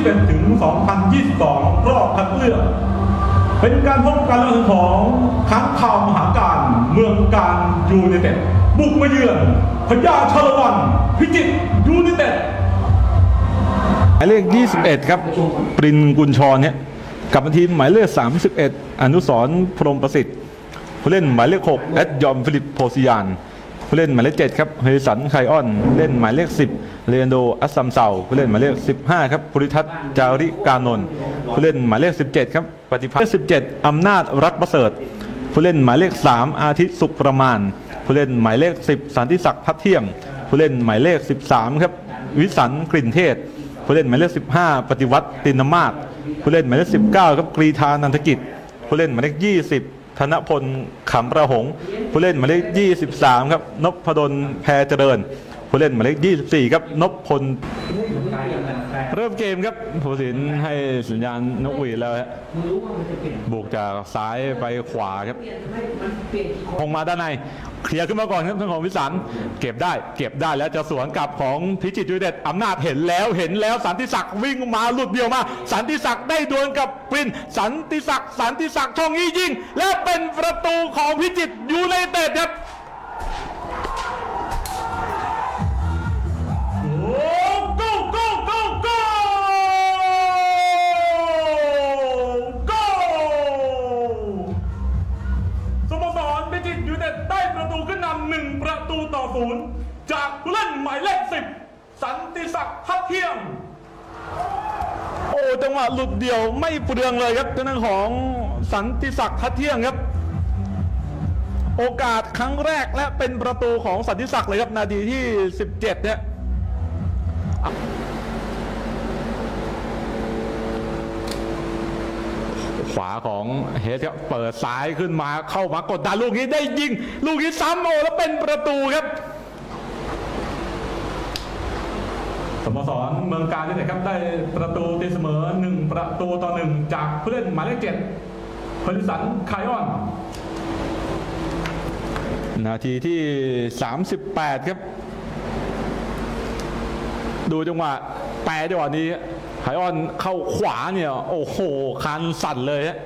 2021 ถึง 2022 รอบคัดเลือก เป็นการพบกันระหว่างของค้างข่าวมหาการเมืองการยูไนเต็ดบุกมาเยือนพญาชาละวัน พิจิตรยูไนเต็ดหมายเลข 21 ครับ ปรินกุลชรเนี่ยกับทีมหมายเลข 31 อนุสรพรมประสิทธิ์ผู้เล่นหมายเลข 6 แอดยอมฟิลิปโพซิยาน ผู้เล่นหมายเลข7ครับเฮสันไคออนเล่นหมายเลข10เลนโดอัสซัมเซาผู้เล่นหมายเลข15ครับภูริทัศน์จาริกานนท์ผู้เล่นหมายเลข17ครับปฏิพัฒน์17อำนาจรักประเสริฐผู้เล่นหมายเลข3อาทิตย์สุขประมาณ ผู้เล่นหมายเลข10สันติศักดิ์พัทเที่ยง ผู้เล่นหมายเลข13ครับวิสันกลิ่นเทศ ผู้เล่นหมายเลข15ปฏิวัติตินมาศผู้เล่นหมายเลข19ครับกรีธานันทกิจ ผู้เล่นหมายเลข20 ธนพลขำประหง ผู้เล่นหมายเลข 23 ครับนพดลแพรเจริญ ผู้เล่นหมายเลข 24 ครับนพพล เริ่มเกมครับผู้สินให้สัญญาณนกหวีดแล้วฮะบุกจากซ้ายไปขวาครับพงมาด้านในเคลียร์ขึ้นมาก่อนครับทางของวิสันเก็บได้เก็บได้แล้วจะสวนกลับของพิจิตรยูเต็ดอำนาจเห็นแล้วเห็นแล้วสันติศักดิ์วิ่งมาหลุดเดียวมา สันติศักดิ์ได้ดวลกับปรินสันติศักดิ์สันติศักดิ์ช่องนี้ยิง และเป็นประตูของพิจิตรยูไนเต็ดครับ จากผู้เล่นหมายเลขสิบสันติศักดิ์ทัดเที่ยง โอ้จังหวะหลุดเดี่ยวไม่เปลืองเลยครับทางด้านของสันติศักดิ์ทัดเที่ยงครับ โอกาสครั้งแรกและเป็นประตูของสันติศักดิ์เลยครับนาทีที่ 17 เนี่ยขวาของเฮดครับเปิดซ้ายขึ้นมาเข้ามากดดันลูกนี้ได้ยิง ลูกนี้ซ้ำโอ้แล้วเป็นประตูครับ สรเมืองการนี่นะครับได้ประตูตีเสมอหนึ่งประตูต่อหนึ่งจากผู้เล่นหมายเลขเจ็ดพลิสันไคออน นาทีที่ 38 ครับ ดูจังหวะแปรจังหวะนี้ไฮออนเข้าขวาเนี่ย โอ้โหคันสั่นเลยฮะ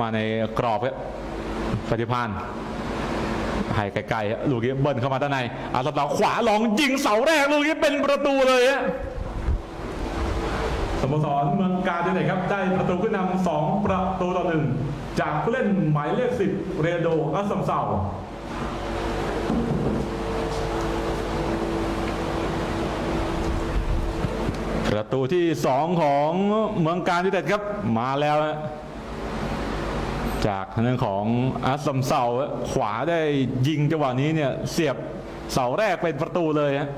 มาในกรอบครับปฏิพาน ให้ไกลๆฮะลูกนี้เบิ้ลเข้ามาด้านในอาสตาขวาลองยิงเสาแรกลูกนี้เป็นประตูเลยฮะสโมสรเมืองการนี่นะครับได้ประตูขึ้นนำสองประตูต่อหนึ่งจากผู้เล่นหมายเลขสิบเรโดอัสซัมเซาประตูที่สองของเมืองการยูไนเต็ดครับมาแล้วฮะ จากทางด้านของอัสซัมเซาขวาได้ยิงจังหวะนี้เนี่ยเสียบเสาแรกเป็นประตูเลยฮะ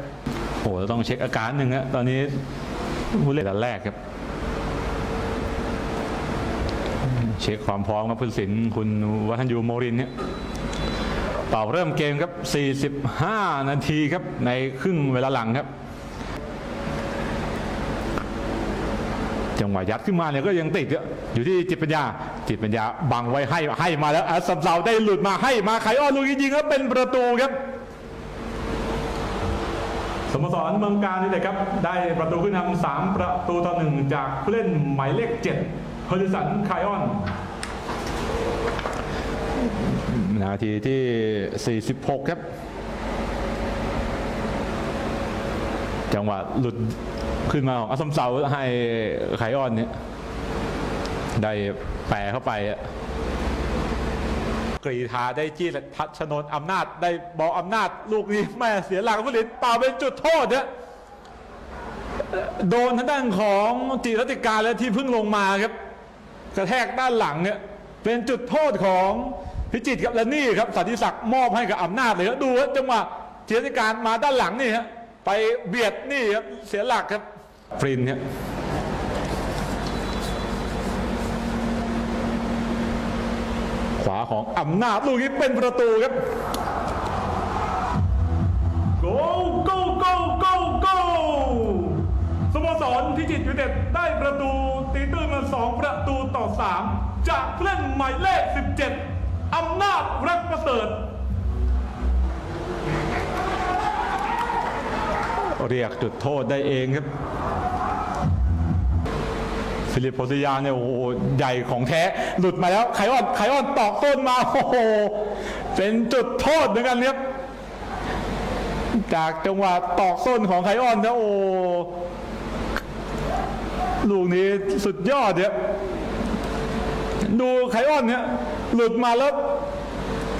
โอ้โหต้องเช็คอาการหนึ่งฮะตอนนี้ผู้เล่นแรกครับเช็คความพร้อมครับผู้ตัดสินคุณวัฒนยูโมรินเนี่ยเป่าเริ่มเกมครับ 45 นาทีครับในครึ่งเวลาหลังครับจังหวะยัดขึ้นมาเนี่ยก็ยังติดอะอยู่ที่จิตปัญญา จิตปัญญาบังไว้ให้ให้มาแล้วอัสสัมเซาได้หลุดมาให้มาไขอ้อนลูกนี้ยิงแล้วเป็นประตูครับสโมสรเมืองการนี่นะครับ ได้ประตูขึ้นนำสามประตูต่อหนึ่งจากผู้เล่นหมายเลขเจ็ดพลิสันไคออนนาทีที่ 46 ครับ จังหวะหลุดขึ้นมาของอัสสัมเซาให้ไขอ้อนเนี่ย ได้แปรเข้าไปกรีธาได้จี้ทัชนนอำนาจได้บอลอำนาจลูกนี้แม่เสียหลักผู้เล่นเปล่าเป็นจุดโทษเนี่ยโดนทางด้านของจิรติการและที่เพิ่งลงมาครับ กระแทกด้านหลังเนี่ยเป็นจุดโทษของพิจิตรครับและนี่ครับสันติศักดิ์มอบให้กับอำนาจเลยดูจังหวะจียรติการมาด้านหลังนี่ฮะไปเบียดนี่ครับเสียหลักครับฟรินเนี่ย ขวาของอำนาจลูกนี้เป็นประตูครับ go go go go go สโมสรพิจิตรยูเต็ดได้ประตูตีตื้นมาสองประตูต่อสามจากเล่นหมายเลข 17 อำนาจรักประเสริฐเรียกจุดโทษได้เองครับ ฟิลิปโพซิยาเนี่ยโอ้โหใหญ่ของแท้ หลุดมาแล้วไคออนไคออนตอกต้นมาโอ้โหเป็นจุดโทษเหมือนกันครับจากจังหวะตอกส้นของไคออนนะโอ้ลูกนี้สุดยอดเนี่ยดูไคออนเนี่ยหลุดมาแล้ว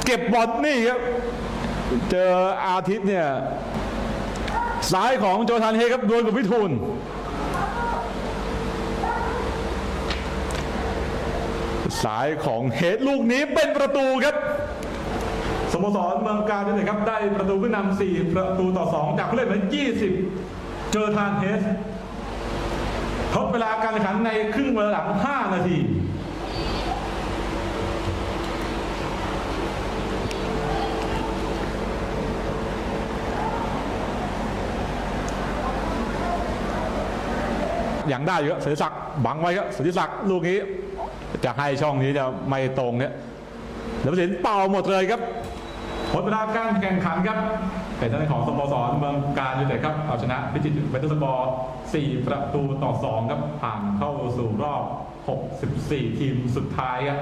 เก็บบอลนี่ครับเจออาทิตย์เนี่ย ซ้ายของโจทานเฮครับดวลกับวิทูล สายของเฮดลูกนี้เป็นประตูครับสโมสรเมืองการนี่นะครับได้ประตูขึ้นนำ4ประตูต่อ 2 จากผู้เล่นเหมือน20 เจอทานเฮสทดเวลาการแข่งขันในครึ่งเวลาหลัง 5 นาทีอย่างได้อยู่ครับสุทธิศักดิ์บังไว้ครับสุทธิศักดิ์ลูกนี้ จะให้ช่องนี้จะไม่ตรงเนี่ยแล้วเห็นเป่าหมดเลยครับหมดเวลาการแข่งขันครับเป็นทางของสโมสรเมืองการยูไนเต็ดครับเอาชนะพิจิตรเวทสบอร์4ประตูต่อ 2 ครับผ่านเข้าสู่รอบ 64 ทีมสุดท้ายครับ